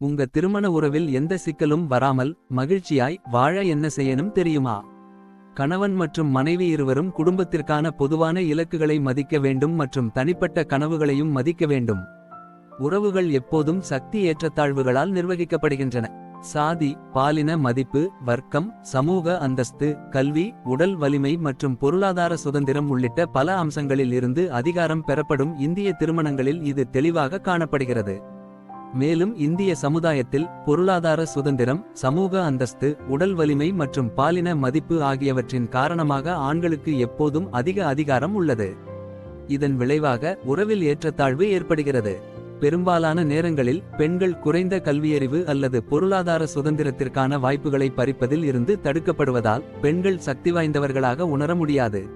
உங்க திருமண உறவில் எந்த சிக்கலும் வராமல் மகிழ்ச்சியாய் வாழ என்ன செய்யணும் தெரியுமா? கணவன் மற்றும் மனைவி இருவரும் குடும்பத்திற்கான பொதுவான இலக்குகளை மதிக்க வேண்டும் மற்றும் தனிப்பட்ட கனவுகளையும் மதிக்க வேண்டும். உறவுகள் எப்போதும் சக்தி ஏற்றத்தாழ்வுகளால் நிர்வகிக்கப்படுகின்றன. சாதி பாலின மதிப்பு வர்க்கம் சமூக அந்தஸ்து கல்வி உடல் வலிமை மற்றும் பொருளாதார சுதந்திரம் உள்ளிட்ட பல அம்சங்களில் இருந்து அதிகாரம் பெறப்படும் இந்திய திருமணங்களில் இது தெளிவாக காணப்படுகிறது. மேலும் இந்திய சமுதாயத்தில் பொருளாதார சுதந்திரம் சமூக அந்தஸ்து உடல் வலிமை மற்றும் பாலின மதிப்பு ஆகியவற்றின் காரணமாக ஆண்களுக்கு எப்போதும் அதிக அதிகாரம் உள்ளது. இதன் விளைவாக உறவில் ஏற்றத்தாழ்வு ஏற்படுகிறது. பெரும்பாலான நேரங்களில் பெண்கள் குறைந்த கல்வியறிவு அல்லது பொருளாதார சுதந்திரத்திற்கான வாய்ப்புகளை பறிப்பதில் இருந்து தடுக்கப்படுவதால் பெண்கள் சக்தி வாய்ந்தவர்களாக உணர முடியாது.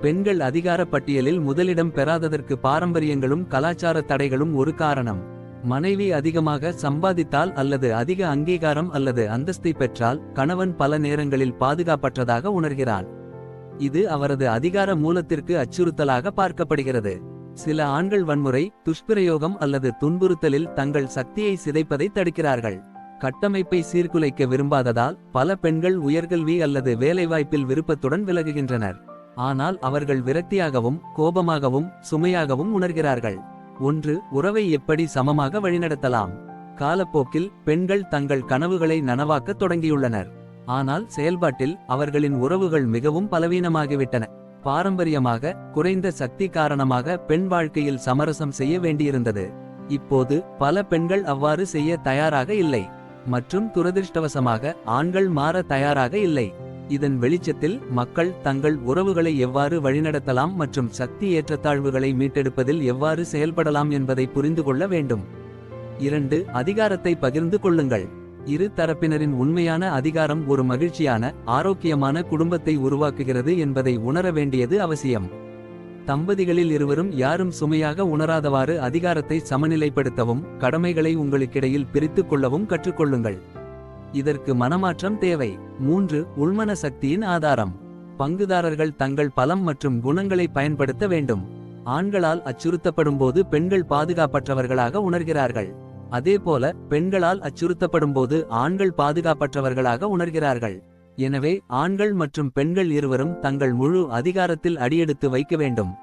பெண்கள் அதிகார பட்டியலில் முதலிடம் பெறாததற்கு பாரம்பரியங்களும் கலாச்சார தடைகளும் ஒரு காரணம். மனைவி அதிகமாக சம்பாதித்தால் அல்லது அதிக அங்கீகாரம் அல்லது அந்தஸ்தை பெற்றால் கணவன் பல நேரங்களில் பாதுகாப்பற்றதாக உணர்கிறான் இது அவரது அதிகார மூலத்திற்கு அச்சுறுத்தலாக பார்க்கப்படுகிறது. சில ஆண்கள் வன்முறை துஷ்பிரயோகம் அல்லது துன்புறுத்தலில் தங்கள் சக்தியை சிதைப்பதை தடுக்கிறார்கள். கட்டமைப்பை சீர்குலைக்க விரும்பாததால் பல பெண்கள் உயர்கல்வி அல்லது வேலைவாய்ப்பில் விருப்பத்துடன் விலகுகின்றனர். ஆனால் அவர்கள் விரக்தியாகவும் கோபமாகவும் சுமையாகவும் உணர்கிறார்கள். ஒன்று உறவை எப்படி சமமாக வழிநடத்தலாம்? காலப்போக்கில் பெண்கள் தங்கள் கனவுகளை நனவாக்கத் தொடங்கியுள்ளனர். ஆனால் செயல்பாட்டில் அவர்களின் உறவுகள் மிகவும் பலவீனமாகிவிட்டன. பாரம்பரியமாக குறைந்த சக்தி காரணமாக பெண் வாழ்க்கையில் சமரசம் செய்ய வேண்டியிருந்தது. இப்போது பல பெண்கள் அவ்வாறு செய்ய தயாராக இல்லை. மற்றும் துரதிர்ஷ்டவசமாக ஆண்கள் மாற தயாராக இல்லை. இதன் வெளிச்சத்தில் மக்கள் தங்கள் உறவுகளை எவ்வாறு வழிநடத்தலாம் மற்றும் சக்தி ஏற்றத்தாழ்வுகளை மீட்டெடுப்பதில் எவ்வாறு செயல்படலாம் என்பதை புரிந்து கொள்ள வேண்டும். இரண்டு அதிகாரத்தை பகிர்ந்து கொள்ளுங்கள். இரு தரப்பினரின் உண்மையான அதிகாரம் ஒரு மகிழ்ச்சியான ஆரோக்கியமான குடும்பத்தை உருவாக்குகிறது என்பதை உணர வேண்டியது அவசியம். தம்பதிகளில் இருவரும் யாரும் சுமையாக உணராதவாறு அதிகாரத்தை சமநிலைப்படுத்தவும் கடமைகளை உங்களுக்கிடையில் பிரித்துக் கொள்ளவும் கற்றுக்கொள்ளுங்கள். இதற்கு மனமாற்றம் தேவை. மூன்று உள்மன சக்தியின் ஆதாரம். பங்குதாரர்கள் தங்கள் பலம் மற்றும் குணங்களை பயன்படுத்த வேண்டும். ஆண்களால் அச்சுறுத்தப்படும்போது பெண்கள் பாதுகாப்பற்றவர்களாக உணர்கிறார்கள். அதேபோல பெண்களால் அச்சுறுத்தப்படும்போது ஆண்கள் பாதுகாப்பற்றவர்களாக உணர்கிறார்கள். எனவே ஆண்கள் மற்றும் பெண்கள் இருவரும் தங்கள் முழு அதிகாரத்தில் அடியெடுத்து வைக்க வேண்டும்.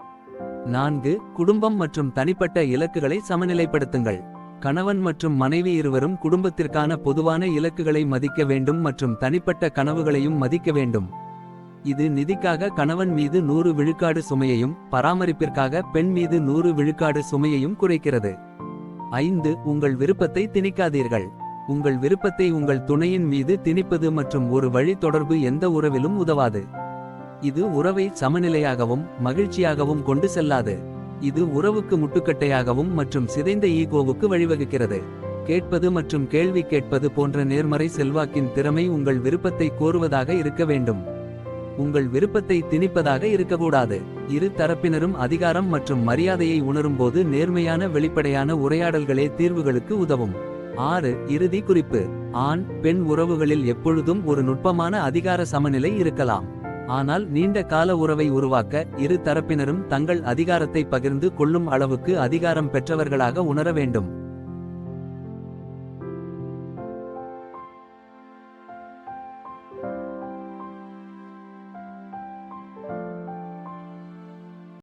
நான்கு குடும்பம் மற்றும் தனிப்பட்ட இலக்குகளை சமநிலைப்படுத்துங்கள். கணவன் மற்றும் மனைவி இருவரும் குடும்பத்திற்கான பொதுவான இலக்குகளை மதிக்க வேண்டும் மற்றும் தனிப்பட்ட கனவுகளையும் மதிக்க வேண்டும். இது நிதிக்காக கணவன் மீது நூறு விழுக்காடு சுமையையும் பராமரிப்பிற்காக பெண் மீது நூறு விழுக்காடு சுமையையும் குறைக்கிறது. ஐந்து உங்கள் விருப்பத்தை திணிக்காதீர்கள். உங்கள் விருப்பத்தை உங்கள் துணையின் மீது திணிப்பது மற்றும் ஒரு வழி தொடர்பு எந்த உறவிலும் உதவாது. இது உறவை சமநிலையாகவும் மகிழ்ச்சியாகவும் கொண்டு செல்லாது. இது உறவுக்கு முட்டுக்கட்டையாகவும் மற்றும் சிதைந்த ஈகோவுக்கு வழிவகுக்கிறது. கேட்பது மற்றும் கேள்வி கேட்பது போன்ற நேர்மறை செல்வாக்கின் திறமை உங்கள் விருப்பத்தை கோருவதாக இருக்க வேண்டும். உங்கள் விருப்பத்தை திணிப்பதாக இருக்கக்கூடாது. இரு தரப்பினரும் அதிகாரம் மற்றும் மரியாதையை உணரும்போது நேர்மையான வெளிப்படையான உரையாடல்களே தீர்வுகளுக்கு உதவும். ஆறு இறுதி குறிப்பு. ஆண் பெண் உறவுகளில் எப்பொழுதும் ஒரு நுட்பமான அதிகார சமநிலை இருக்கலாம். ஆனால் நீண்ட கால உறவை உருவாக்க இரு தரப்பினரும் தங்கள் அதிகாரத்தை பகிர்ந்து கொள்ளும் அளவுக்கு அதிகாரம் பெற்றவர்களாக உணர வேண்டும்.